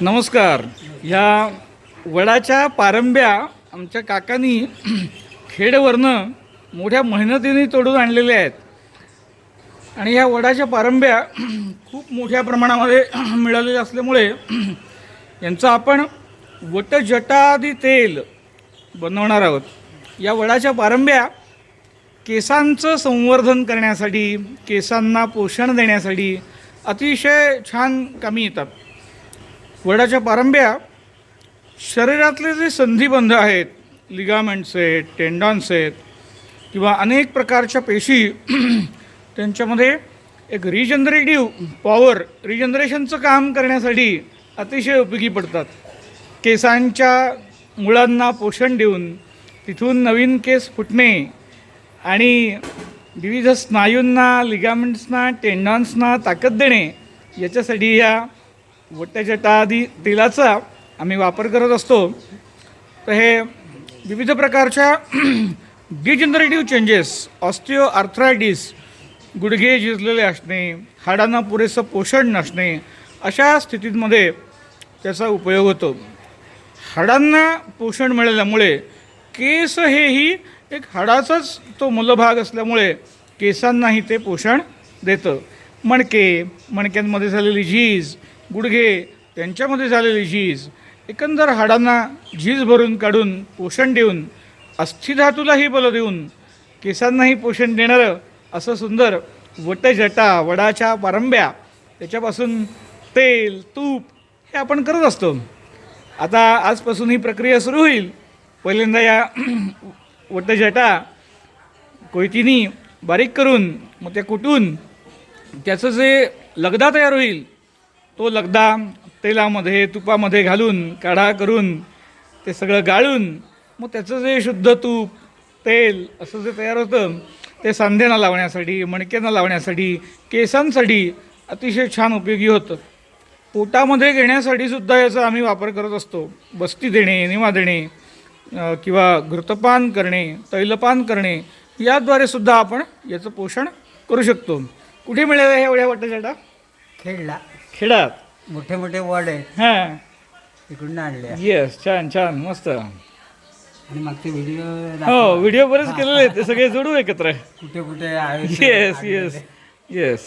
नमस्कार. ह्या वडाच्या पारंब्या आमच्या काकांनी खेडवरनं मोठ्या मेहनतीने तोडून आणलेल्या आहेत. आणि ह्या वडाच्या पारंब्या खूप मोठ्या प्रमाणामध्ये मिळालेल्या असल्यामुळे यांचं आपण वटजटादी तेल बनवणार आहोत. या वडाच्या पारंब्या केसांचं संवर्धन करण्यासाठी केसांना पोषण देण्यासाठी अतिशय छान कामी येतात. वडाच्या पारंब्या शरीरातले जे संधिबंध आहेत लिगामेंट्स आहेत टेंडॉन्स आहेत किंवा अनेक प्रकारच्या पेशी त्यांच्यामध्ये एक रिजनरेटिव्ह पॉवर रिजनरेशनचं काम करण्यासाठी अतिशय उपयोगी पडतात. केसांच्या मुळांना पोषण देऊन तिथून नवीन केस फुटणे आणि विविध स्नायूंना लिगामेंट्सना टेंडॉन्सना ताकद देणे याच्यासाठी या वटजटादी तेलाचा आम्ही वापर करत असतो. तर हे विविध प्रकारच्या डिजनरेटिव्ह चेंजेस ऑस्टिओ आर्थरायटिस गुडघे झिजलेले असणे हाडांना पुरेसं पोषण नसणे अशा स्थितीमध्ये त्याचा उपयोग होतो. हाडांना पोषण मिळाल्यामुळे केस हेही एक हाडाचाच तो मूलभाग असल्यामुळे केसांनाही ते पोषण देतं. मणके मणक्यांमध्ये झालेली झीज गुडघे त्यांच्यामध्ये झालेली झीज एकंदर हाडांना झीज भरून काढून पोषण देऊन अस्थिधातूलाही बलं देऊन केसांनाही पोषण देणारं असं सुंदर वटजटा वडाच्या पारंब्या त्याच्यापासून तेल तूप हे आपण करत असतो. आता आजपासून ही प्रक्रिया सुरू होईल. पहिल्यांदा या वटजटा कोयतीनी बारीक करून मग त्या कुटून त्याचं जे लगदा तयार होईल तो लगदा तेलामध्ये तुपामध्ये घालून काढा करून ते सगळं गाळून मग त्याचं जे शुद्ध तूप तेल असं जे तयार होतं ते सांध्यांना लावण्यासाठी मणक्यांना लावण्यासाठी केसांसाठी अतिशय छान उपयोगी होतं. पोटामध्ये घेण्यासाठी सुद्धा याचा आम्ही वापर करत असतो. बस्ती देणे निवा देणे किंवा घृतपान करणे तैलपान करणे याद्वारे सुद्धा आपण याचं पोषण करू शकतो. कुठे मिळेल हे एवढ्या वाटत खेळला. खेळात मोठे मोठे वड. आहेत हां. इकडून आणले. येस छान छान मस्त. आणि मागचे व्हिडिओ हो व्हिडिओ बरेच केलेले आहेत ते सगळे जोडू एकत्र. कुठे कुठे आहे येस येस येस